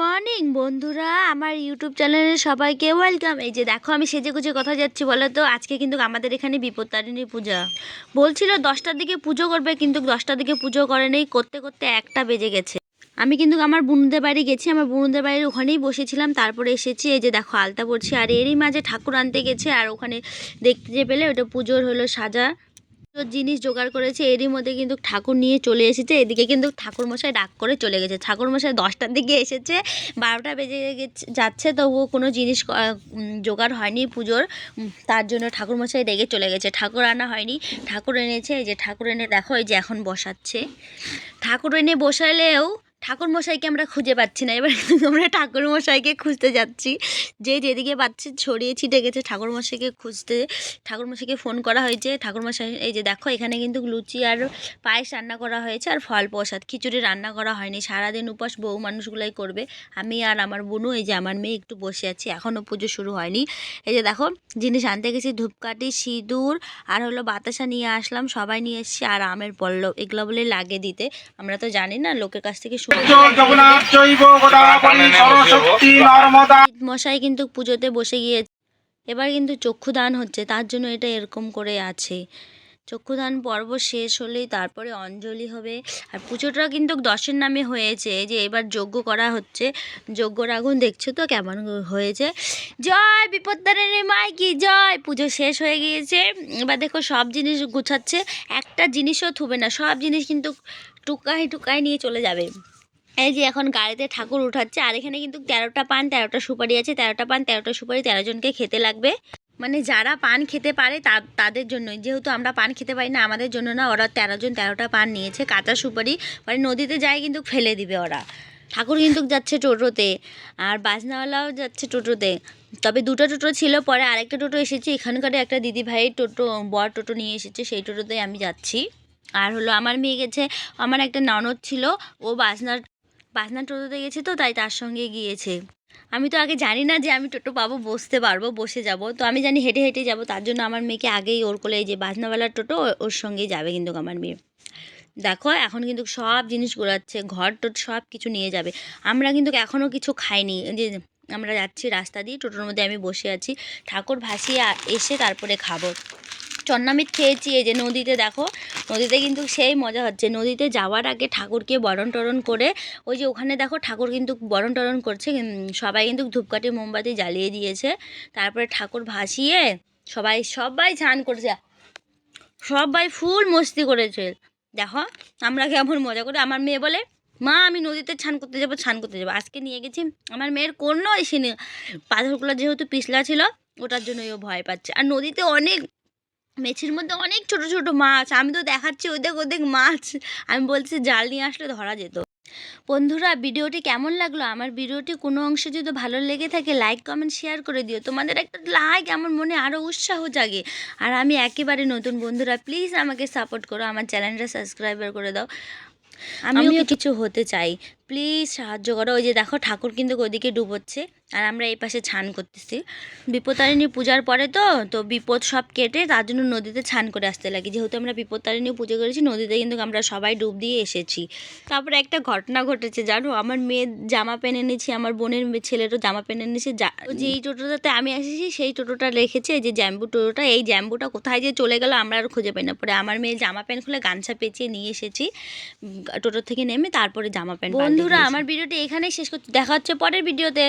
Morning, বন্ধুরা। আমার YouTube চ্যানেলে সবাইকে ওয়েলকাম। এই যে দেখো, আমি সেজে গুজে কথা যাচ্ছি বলো তো? আজকে কিন্তু আমাদের এখানে বিপত্তারিণী পূজা। বলছিল দশটার দিকে পুজো করবে, কিন্তু দশটার দিকে পুজো করে নেই। করতে করতে একটা বেজে গেছে। আমি কিন্তু আমার বুনুদের বাড়ি গেছি। আমার বুনুদের বাড়ির ওখানেই বসেছিলাম। তারপরে এসেছি, এই যে দেখো, আলতা পড়ছি আর এরই মাঝে ঠাকুর আনতে গেছে। আর ওখানে দেখতে পেলে ওটা পুজোর হলো সাজা। জিনিস জোগাড় করেছে, এরই মধ্যে কিন্তু ঠাকুর নিয়ে চলে এসেছে। এদিকে কিন্তু ঠাকুর মশাই ডাক করে চলে গেছে। ঠাকুর মশাই দশটার দিকে এসেছে, বারোটা বেজে যাচ্ছে, তবুও কোনো জিনিস জোগাড় হয়নি পুজোর। তার জন্য ঠাকুর মশাই রেগে চলে গেছে। ঠাকুর আনা হয়নি। ঠাকুর এনেছে, এই যে ঠাকুর এনে দেখো, এই যে এখন বসাচ্ছে। ঠাকুর এনে বসালেও ঠাকুর মশাইকে আমরা খুঁজে পাচ্ছি না। এবার আমরা ঠাকুরমশাইকে খুঁজতে যাচ্ছি। যে যেদিকে পাচ্ছি ছড়িয়ে ছিটে গেছে ঠাকুরমশাইকে খুঁজতে। ঠাকুরমশাইকে ফোন করা হয়েছে। ঠাকুরমশাই, এই যে দেখো, এখানে কিন্তু লুচি আর পায়েস রান্না করা হয়েছে আর ফল প্রসাদ। খিচুড়ি রান্না করা হয়নি। সারাদিন উপাস বউ মানুষগুলাই করবে। আমি আর আমার বোনু এই যে আমার মেয়ে একটু বসে আছি। এখনও পুজো শুরু হয়নি। এই যে দেখো, জিনিস আনতে গেছি, ধূপকাঠি, সিঁদুর আর হলো বাতাসা নিয়ে আসলাম। সবাই নিয়ে এসেছি আর আমের পল্লব। এগুলো বলে লাগে দিতে। আমরা তো জানি না, লোকের কাছ থেকে মশাই কিন্তু পুজোতে বসে গিয়েছে এবার কিন্তু চক্ষুদান হচ্ছে তার জন্য এটা এরকম করে আছে। চক্ষুদান পর্ব শেষ হলেই তারপরে অঞ্জলি হবে। আর পুজোটা কিন্তু দশের নামে হয়েছে যে এবার যজ্ঞ করা হচ্ছে। যজ্ঞর আগুন দেখছ তো কেমন হয়েছে? জয় বিপত্তারিণী মাই কি জয়! পুজো শেষ হয়ে গিয়েছে। এবার দেখো সব জিনিস গুছাচ্ছে একটা জিনিসও থুবে না সব জিনিস কিন্তু টুকাই টুকাই নিয়ে চলে যাবে। এই যে এখন গাড়িতে ঠাকুর উঠাচ্ছে, আর এখানে কিন্তু তেরোটা পান, তেরোটা সুপারি আছে, তেরোটা পান, তেরোটা সুপারি তেরো জনকে খেতে লাগবে। মানে যারা পান খেতে পারে তাদের জন্যই। যেহেতু আমরা পান খেতে পারি না, আমাদের জন্য না, ওরা তেরো জন তেরোটা পান নিয়েছে, কাঁচা সুপারি। মানে নদীতে যায় কিন্তু ফেলে দিবে ওরা। ঠাকুর কিন্তু যাচ্ছে টোটোতে, আর বাজনাওয়ালাও যাচ্ছে টোটোতে। তবে দুটো টোটো ছিল, পরে আরেকটা টোটো এসেছে। এখানকার একটা দিদি ভাই টোটো, বর টোটো নিয়ে এসেছে, সেই টোটোতে আমি যাচ্ছি। আর হলো আমার মেয়ে গেছে, আমার একটা ননদ ছিল, ও বাজনার বাজনা টোটোতে গেছে তো, তাই তার সঙ্গে গিয়েছে। আমি তো আগে জানি না যে আমি টোটো পাবো, বসতে পারব, বসে যাব। তো আমি জানি হেঁটে হেঁটে যাব, তার জন্য আমার মেয়েকে আগেই ওর কোলে যে বাজনাওয়ালার টোটো, ওর সঙ্গেই যাবে কিন্তু আমার মেয়ে। দেখো, এখন কিন্তু সব জিনিস ঘোরাচ্ছে ঘর টোট সব কিছু নিয়ে যাবে। আমরা কিন্তু এখনও কিছু খাইনি। যে আমরা যাচ্ছি রাস্তা দিয়ে, টোটোর মধ্যে আমি বসে আছি। ঠাকুর ভাসিয়ে এসে তারপরে খাব। চন্নামিত খেয়েছি, এই যে নদীতে দেখো, নদীতে কিন্তু সেই মজা হচ্ছে। নদীতে যাওয়ার আগে ঠাকুরকে বরণ টরণ করে, ওই যে ওখানে দেখো ঠাকুর কিন্তু বরণ টরণ করছে সবাই কিন্তু ধূপকাঠি, মোমবাতি জ্বালিয়ে দিয়েছে। তারপরে ঠাকুর ভাসিয়ে সবাই সবাই স্নান করেছে। সবাই ফুল মস্তি করেছে। দেখো, আমরা কেমন মজা করে। আমার মেয়ে বলে, মা, আমি নদীতে স্নান করতে যাব, স্নান করতে যাব। আজকে নিয়ে গেছি, আমার মেয়ের কোনো এসেনি পাথরগুলো যেহেতু পিছলা ছিল, ওটার জন্যই ও ভয় পাচ্ছে। আর নদীতে অনেক মেছির মধ্যে অনেক ছোট ছোট মাছ। আমি তো দেখাচ্ছি ওদেক ওদেক মাছ। আমি বলছি জাল নিয়ে আসলে ধরা যেত। বন্ধুরা ভিডিওটি কেমন লাগল? আমার ভিডিওটি কোনো অংশে যদি ভালো লেগে থাকে লাইক কমেন্ট শেয়ার করে দিও। তোমাদের একটা লাইক আমার মনে আরও উৎসাহ জাগে। আর আমি একেবারে নতুন বন্ধুরা প্লিজ আমাকে সাপোর্ট করো। আমার চ্যানেলটা সাবস্ক্রাইবার করে দাও। আমিও কিছু হতে চাই। প্লিজ সাহায্য করো। ওই যে দেখো ঠাকুর কিন্তু ওদিকে ডুবোচ্ছে। আর আমরা এই পাশে ছান করতেছি। বিপত্তারিণী পূজার পরে তো তো বিপদ সব কেটে তার জন্য নদীতে ছান করে আসতে লাগে। যেহেতু আমরা বিপত্তারিণী পুজো করেছি, নদীতে কিন্তু আমরা সবাই ডুব দিয়ে এসেছি। তারপরে একটা ঘটনা ঘটেছে, জানো? আমার মেয়ের জামা প্যান্ট এনেছি, আমার বোনের ছেলেরও জামা প্যান্ট এনেছে। যা ওই যে এই টোটোটাতে আমি এসেছি, সেই টোটোটা রেখেছে যে জ্যাম্বু টোটোটা, এই জ্যাম্বুটা কোথায় যে চলে গেল আমরা আর খুঁজে পাই না। পরে আমার মেয়ে জামা প্যান্ট খুলে গামছা পেঁচিয়ে নিয়ে এসেছি টোটো থেকে নেমে তারপরে জামা প্যান্ট বন্ধুরা আমার ভিডিওটি এখানেই শেষ করছি। দেখা হচ্ছে পরের ভিডিওতে।